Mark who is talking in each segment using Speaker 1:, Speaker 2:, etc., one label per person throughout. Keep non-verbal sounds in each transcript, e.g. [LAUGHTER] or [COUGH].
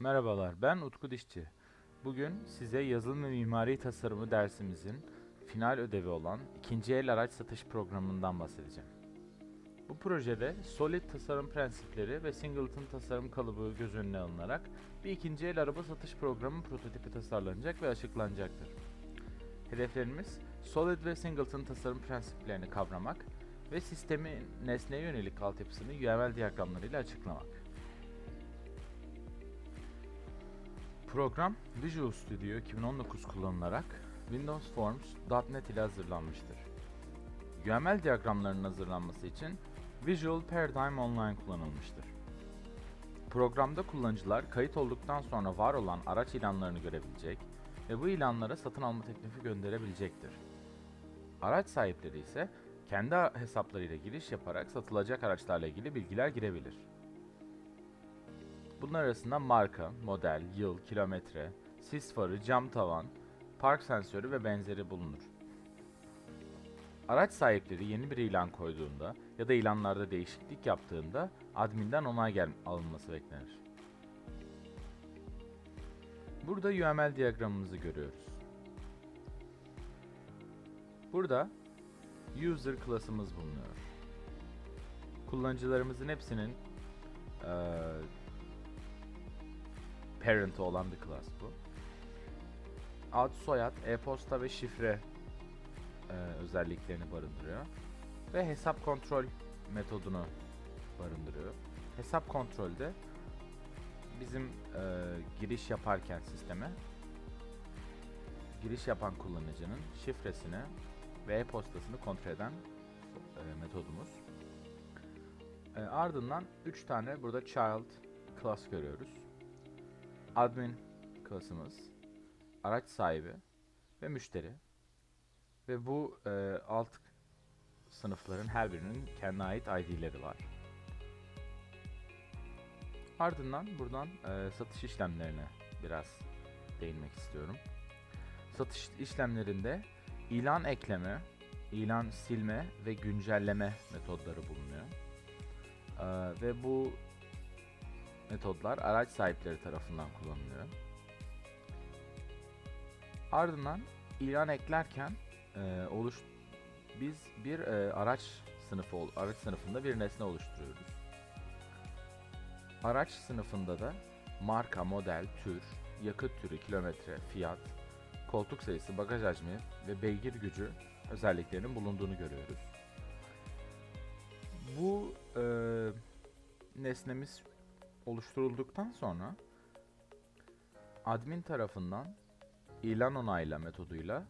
Speaker 1: Merhabalar, ben Utku Dişçi. Bugün size yazılım ve mimari tasarımı dersimizin final ödevi olan ikinci el araç satış programından bahsedeceğim. Bu projede Solid tasarım prensipleri ve Singleton tasarım kalıbı göz önüne alınarak bir ikinci el araba satış programı prototipi tasarlanacak ve açıklanacaktır. Hedeflerimiz Solid ve Singleton tasarım prensiplerini kavramak ve sistemin nesneye yönelik altyapısını UML diyagramlarıyla açıklamak. Program Visual Studio 2019 kullanılarak Windows Forms .NET ile hazırlanmıştır. UML diyagramlarının hazırlanması için Visual Paradigm Online kullanılmıştır. Programda kullanıcılar kayıt olduktan sonra var olan araç ilanlarını görebilecek ve bu ilanlara satın alma teklifi gönderebilecektir. Araç sahipleri ise kendi hesaplarıyla giriş yaparak satılacak araçlarla ilgili bilgiler girebilir. Bunlar arasında marka, model, yıl, kilometre, sis farı, cam tavan, park sensörü ve benzeri bulunur. Araç sahipleri yeni bir ilan koyduğunda ya da ilanlarda değişiklik yaptığında adminden onay gel alınması beklenir. Burada UML diyagramımızı görüyoruz. Burada user klasımız bulunuyor. Kullanıcılarımızın hepsinin eee parent'ı olan bir class bu. Ad, soyad, e-posta ve şifre e, özelliklerini barındırıyor. Ve hesap kontrol metodunu barındırıyor. Hesap kontrolde bizim e, giriş yaparken sisteme giriş yapan kullanıcının şifresini ve e-postasını kontrol eden e, metodumuz. E, ardından 3 tane burada child class görüyoruz admin klasımız, araç sahibi ve müşteri. Ve bu e, alt sınıfların her birinin kendine ait ID'leri var. Ardından buradan e, satış işlemlerine biraz değinmek istiyorum. Satış işlemlerinde ilan ekleme, ilan silme ve güncelleme metodları bulunuyor. E, ve bu metodlar araç sahipleri tarafından kullanılıyor. Ardından ilan eklerken e, oluş biz bir e, araç sınıfı araç sınıfında bir nesne oluşturuyoruz. Araç sınıfında da marka, model, tür, yakıt türü, kilometre, fiyat, koltuk sayısı, bagaj hacmi ve beygir gücü özelliklerinin bulunduğunu görüyoruz. Bu e, nesnemiz oluşturulduktan sonra admin tarafından ilan onayla metoduyla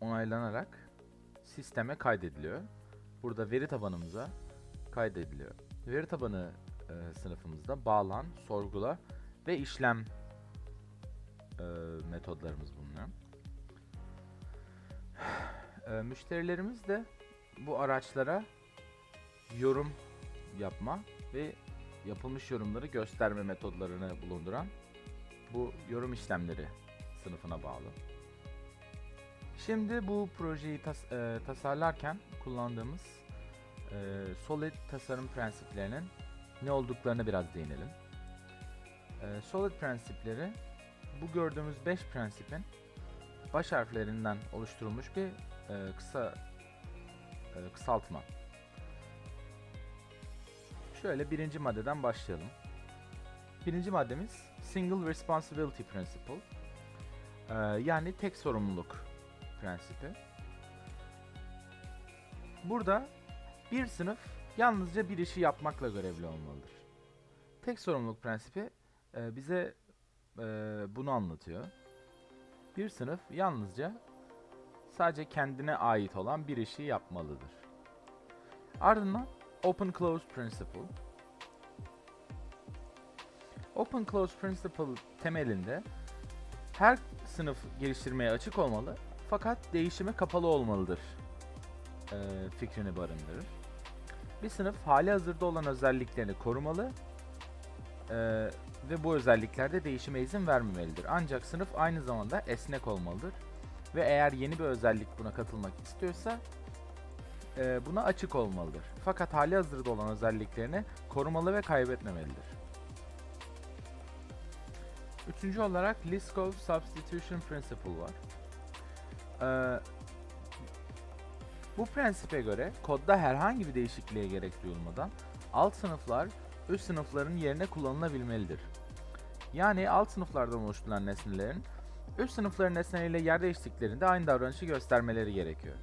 Speaker 1: onaylanarak sisteme kaydediliyor. Burada veri tabanımıza kaydediliyor. Veri tabanı e, sınıfımızda bağlan, sorgula ve işlem e, metodlarımız bulunuyor. E, müşterilerimiz de bu araçlara yorum yapma ve yapılmış yorumları gösterme metodlarını bulunduran bu yorum işlemleri sınıfına bağlı. Şimdi bu projeyi tas- e, tasarlarken kullandığımız e, Solid tasarım prensiplerinin ne olduklarına biraz değinelim. E, Solid prensipleri bu gördüğümüz 5 prensipin baş harflerinden oluşturulmuş bir e, kısa e, kısaltma. Şöyle birinci maddeden başlayalım. Birinci maddemiz Single Responsibility Principle. Ee, yani tek sorumluluk prensibi. Burada bir sınıf yalnızca bir işi yapmakla görevli olmalıdır. Tek sorumluluk prensibi e, bize e, bunu anlatıyor. Bir sınıf yalnızca sadece kendine ait olan bir işi yapmalıdır. Ardından Open Close Principle. Open Close Principle temelinde her sınıf geliştirmeye açık olmalı fakat değişime kapalı olmalıdır e, fikrini barındırır. Bir sınıf hali hazırda olan özelliklerini korumalı e, ve bu özelliklerde değişime izin vermemelidir. Ancak sınıf aynı zamanda esnek olmalıdır ve eğer yeni bir özellik buna katılmak istiyorsa e, buna açık olmalıdır. Fakat hali hazırda olan özelliklerini korumalı ve kaybetmemelidir. Üçüncü olarak Liskov Substitution Principle var. Ee, bu prensipe göre kodda herhangi bir değişikliğe gerek duyulmadan alt sınıflar üst sınıfların yerine kullanılabilmelidir. Yani alt sınıflardan oluşturulan nesnelerin üst sınıfların nesneleriyle yer değiştiklerinde aynı davranışı göstermeleri gerekiyor.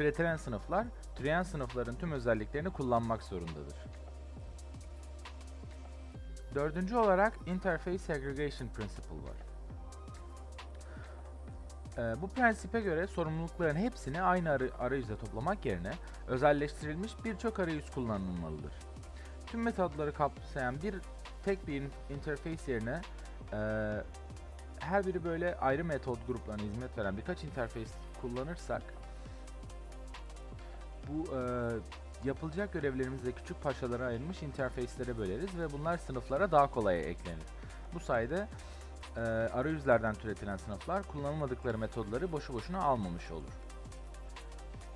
Speaker 1: Türetilen sınıflar, türeyen sınıfların tüm özelliklerini kullanmak zorundadır. Dördüncü olarak Interface Segregation Principle var. Ee, bu prensipe göre sorumlulukların hepsini aynı arı- arayüze toplamak yerine özelleştirilmiş birçok arayüz kullanılmalıdır. Tüm metodları kapsayan bir tek bir in- interface yerine eee, her biri böyle ayrı metod gruplarına hizmet veren birkaç interface kullanırsak bu eee, yapılacak görevlerimizi de küçük parçalara ayrılmış interface'lere böleriz ve bunlar sınıflara daha kolay eklenir. Bu sayede eee, arayüzlerden türetilen sınıflar kullanılmadıkları metodları boşu boşuna almamış olur.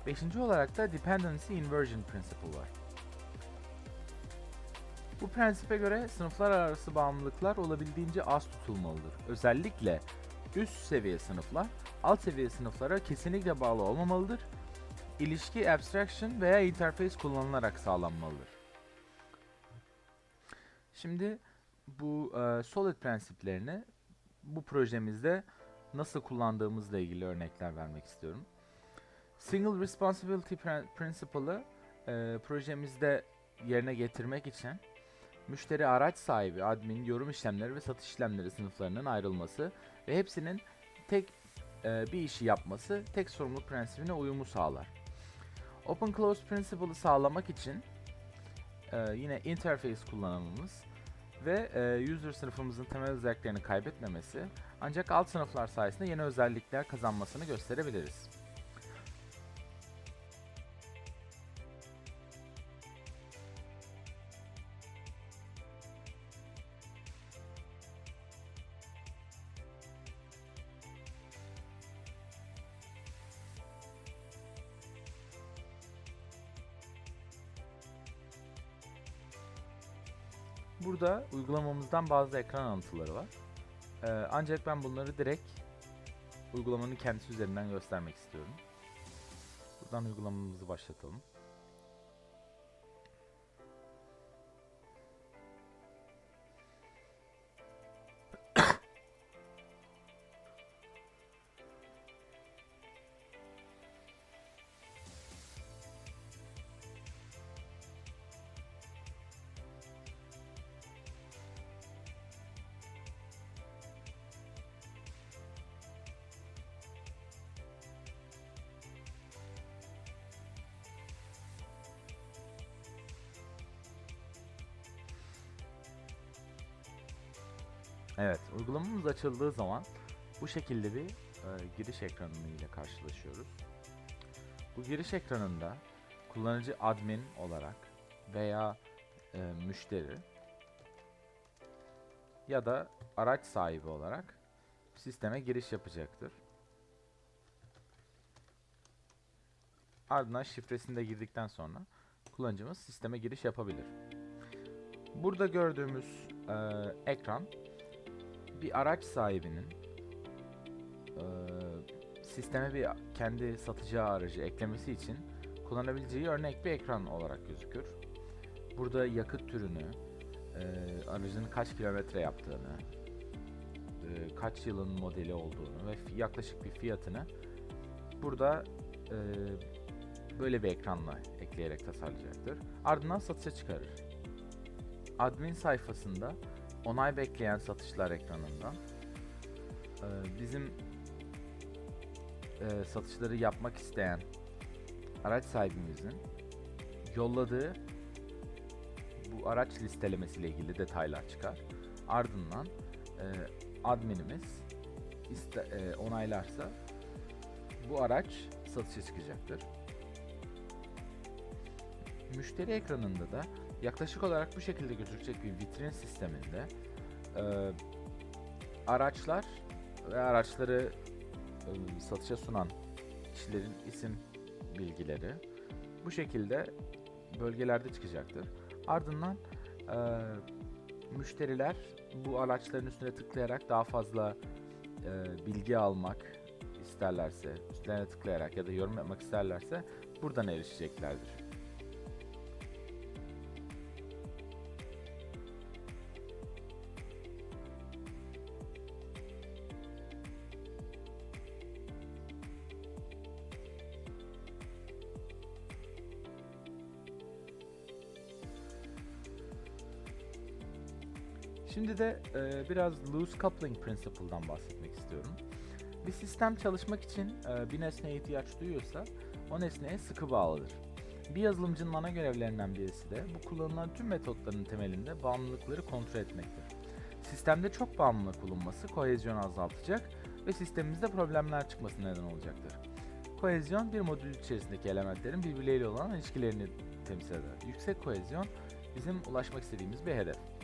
Speaker 1: Beşinci olarak da Dependency Inversion Principle var. Bu prensipe göre sınıflar arası bağımlılıklar olabildiğince az tutulmalıdır. Özellikle üst seviye sınıflar alt seviye sınıflara kesinlikle bağlı olmamalıdır. İlişki abstraction veya interface kullanılarak sağlanmalıdır. Şimdi bu e, solid prensiplerini bu projemizde nasıl kullandığımızla ilgili örnekler vermek istiyorum. Single Responsibility Prin- Principle'ı e, projemizde yerine getirmek için müşteri araç sahibi, admin, yorum işlemleri ve satış işlemleri sınıflarının ayrılması ve hepsinin tek e, bir işi yapması tek sorumluluk prensibine uyumu sağlar. Open Close Principle'ı sağlamak için e, yine interface kullanmamız ve e, user sınıfımızın temel özelliklerini kaybetmemesi ancak alt sınıflar sayesinde yeni özellikler kazanmasını gösterebiliriz. Burada uygulamamızdan bazı ekran alıntıları var. Ee, ancak ben bunları direkt uygulamanın kendisi üzerinden göstermek istiyorum. Buradan uygulamamızı başlatalım. Evet, uygulamamız açıldığı zaman bu şekilde bir e, giriş ekranı ile karşılaşıyoruz. Bu giriş ekranında kullanıcı admin olarak veya e, müşteri ya da araç sahibi olarak sisteme giriş yapacaktır. Ardından şifresini de girdikten sonra kullanıcımız sisteme giriş yapabilir. Burada gördüğümüz e, ekran bir araç sahibinin eee, sisteme bir kendi satacağı aracı eklemesi için kullanabileceği örnek bir ekran olarak gözükür. Burada yakıt türünü, eee, aracın kaç kilometre yaptığını, eee, kaç yılın modeli olduğunu ve yaklaşık bir fiyatını burada eee, böyle bir ekranla ekleyerek tasarlayacaktır. Ardından satışa çıkarır. Admin sayfasında onay bekleyen satışlar ekranından e, bizim e, satışları yapmak isteyen araç sahibimizin yolladığı bu araç listelemesiyle ilgili detaylar çıkar. Ardından e, adminimiz iste, e, onaylarsa bu araç satışa çıkacaktır. Müşteri ekranında da yaklaşık olarak bu şekilde gözükecek bir vitrin sisteminde e, araçlar ve araçları e, satışa sunan kişilerin isim bilgileri bu şekilde bölgelerde çıkacaktır. Ardından e, müşteriler bu araçların üstüne tıklayarak daha fazla e, bilgi almak isterlerse, üstlerine tıklayarak ya da yorum yapmak isterlerse buradan erişeceklerdir. Şimdi de e, biraz loose coupling principle'dan bahsetmek istiyorum. Bir sistem çalışmak için e, bir nesneye ihtiyaç duyuyorsa o nesneye sıkı bağlıdır. Bir yazılımcının ana görevlerinden birisi de bu kullanılan tüm metotların temelinde bağımlılıkları kontrol etmektir. Sistemde çok bağımlılık bulunması kohezyonu azaltacak ve sistemimizde problemler çıkmasına neden olacaktır. Kohezyon bir modül içerisindeki elementlerin birbirleriyle olan ilişkilerini temsil eder. Yüksek kohezyon bizim ulaşmak istediğimiz bir hedef.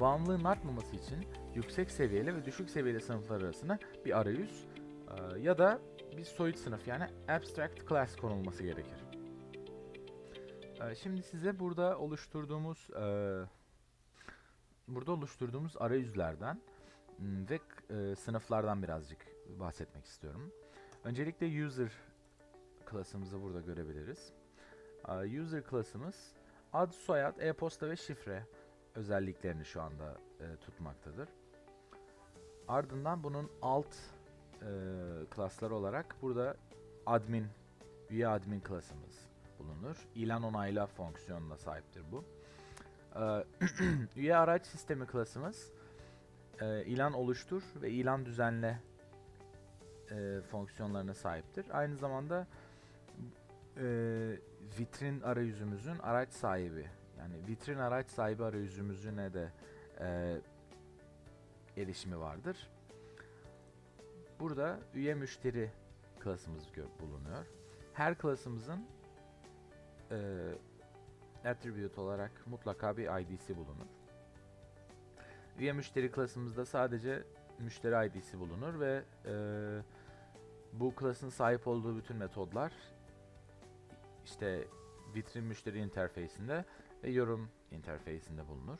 Speaker 1: Bağımlılığın artmaması için yüksek seviyeli ve düşük seviyeli sınıflar arasında bir arayüz e, ya da bir soyut sınıf yani abstract class konulması gerekir. E, şimdi size burada oluşturduğumuz e, burada oluşturduğumuz arayüzlerden ve sınıflardan birazcık bahsetmek istiyorum. Öncelikle user klasımızı burada görebiliriz. User klasımız ad, soyad, e-posta ve şifre özelliklerini şu anda e, tutmaktadır. Ardından bunun alt e, klaslar olarak burada admin, üye admin klasımız bulunur. İlan onayla fonksiyonuna sahiptir bu. E, [CLEARS THROAT] üye araç sistemi klasımız e, ilan oluştur ve ilan düzenle e, fonksiyonlarına sahiptir. Aynı zamanda e, vitrin arayüzümüzün araç sahibi yani vitrin araç sahibi arayüzümüzüne de e, erişimi vardır. Burada üye müşteri klasımız bulunuyor. Her klasımızın e, attribute olarak mutlaka bir ID'si bulunur. Üye müşteri klasımızda sadece müşteri ID'si bulunur ve e, bu klasın sahip olduğu bütün metodlar işte vitrin müşteri interface'inde ve yorum interface'inde bulunur.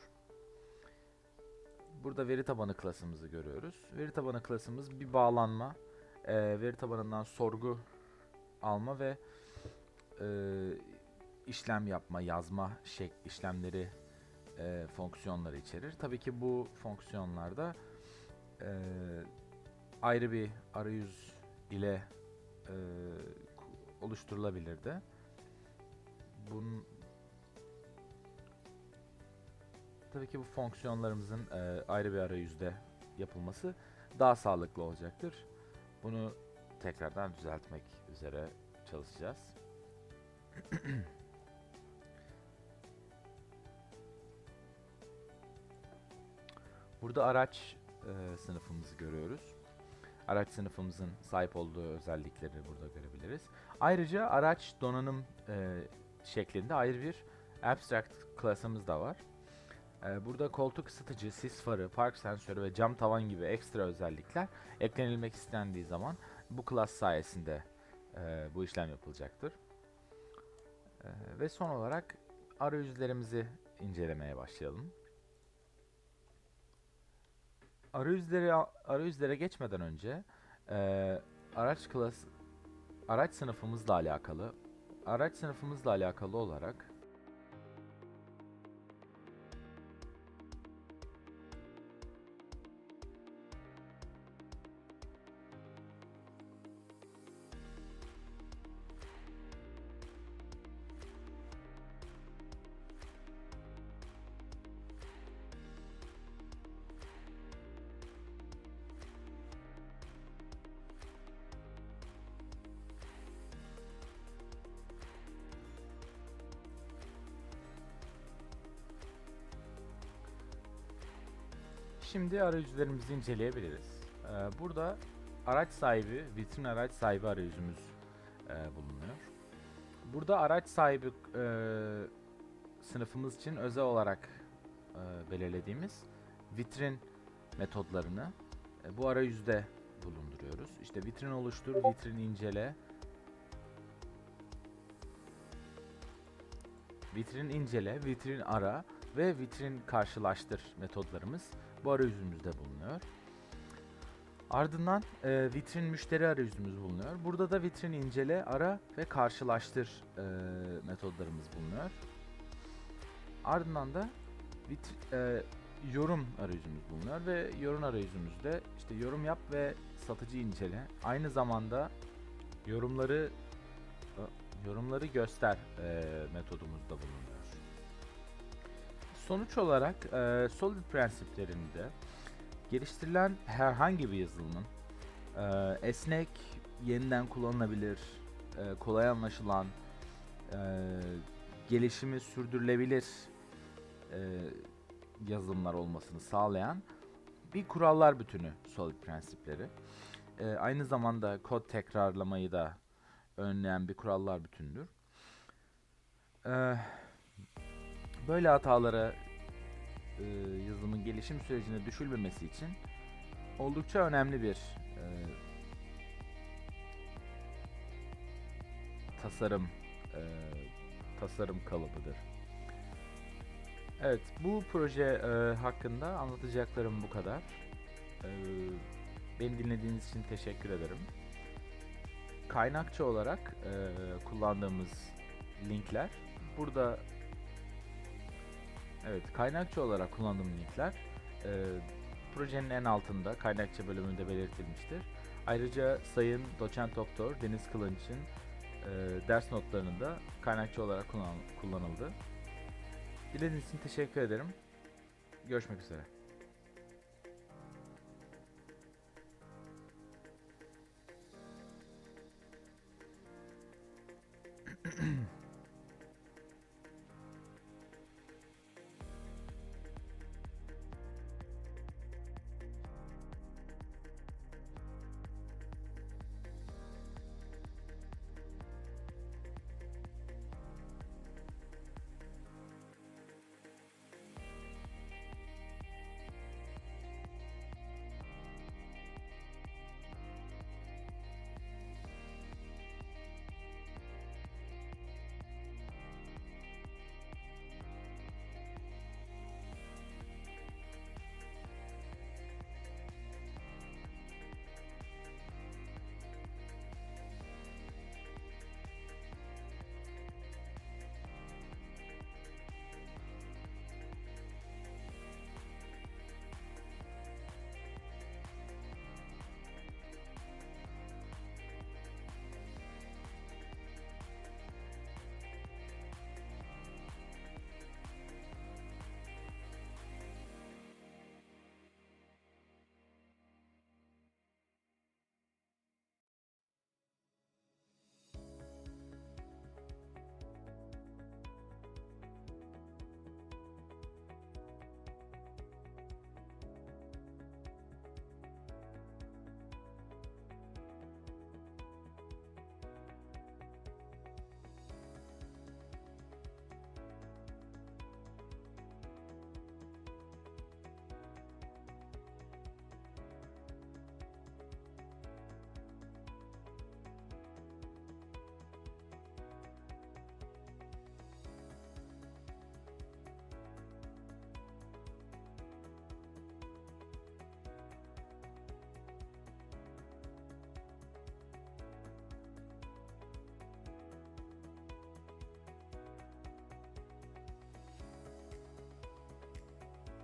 Speaker 1: Burada veri tabanı klasımızı görüyoruz. Veri tabanı klasımız bir bağlanma, e, veri tabanından sorgu alma ve e, işlem yapma, yazma şek işlemleri e, fonksiyonları içerir. Tabii ki bu fonksiyonlarda e, ayrı bir arayüz ile e, oluşturulabilir de. Bunun Tabii ki bu fonksiyonlarımızın e, ayrı bir arayüzde yapılması daha sağlıklı olacaktır. Bunu tekrardan düzeltmek üzere çalışacağız. [CLEARS THROAT] Burada araç e, sınıfımızı görüyoruz. Araç sınıfımızın sahip olduğu özellikleri burada görebiliriz. Ayrıca araç donanım e, şeklinde ayrı bir abstract klasımız da var. Ee, burada koltuk ısıtıcı, sis farı, park sensörü ve cam tavan gibi ekstra özellikler eklenilmek istendiği zaman bu class sayesinde e, bu işlem yapılacaktır. E, ve son olarak arayüzlerimizi incelemeye başlayalım. Arayüzleri arayüzlere geçmeden önce e, araç klas araç sınıfımızla alakalı araç sınıfımızla alakalı olarak Şimdi arayüzlerimizi inceleyebiliriz. Ee, burada araç sahibi, vitrin araç sahibi arayüzümüz e, bulunuyor. Burada araç sahibi e, sınıfımız için özel olarak e, belirlediğimiz vitrin metodlarını bu arayüzde bulunduruyoruz. İşte vitrin oluştur, vitrin incele, vitrin incele, vitrin ara, ve vitrin karşılaştır metodlarımız arayüzümüzde bulunuyor. Ardından e, vitrin müşteri arayüzümüz bulunuyor. Burada da vitrin incele, ara ve karşılaştır e, metodlarımız bulunuyor. Ardından da vitr- e, yorum arayüzümüz bulunuyor ve yorum arayüzümüzde işte yorum yap ve satıcı incele. Aynı zamanda yorumları yorumları göster e, metodumuz da bulunuyor. Sonuç olarak e, Solid prensiplerinde geliştirilen herhangi bir yazılımın e, esnek, yeniden kullanılabilir, e, kolay anlaşılan, e, gelişimi sürdürülebilir e, yazılımlar olmasını sağlayan bir kurallar bütünü Solid prensipleri. E, aynı zamanda kod tekrarlamayı da önleyen bir kurallar bütündür. E, böyle hatalara e, yazılımın gelişim sürecine düşülmemesi için oldukça önemli bir e, tasarım e, tasarım kalıbıdır. Evet, bu proje e, hakkında anlatacaklarım bu kadar. E, beni dinlediğiniz için teşekkür ederim. Kaynakçı olarak e, kullandığımız linkler burada Evet, kaynakçı olarak kullandığım linkler e, projenin en altında kaynakçı bölümünde belirtilmiştir. Ayrıca Sayın Doçent Doktor Deniz Kılınç'ın e, ders notlarında kaynakçı olarak kullan- kullanıldı. Dilediğiniz için teşekkür ederim. Görüşmek üzere.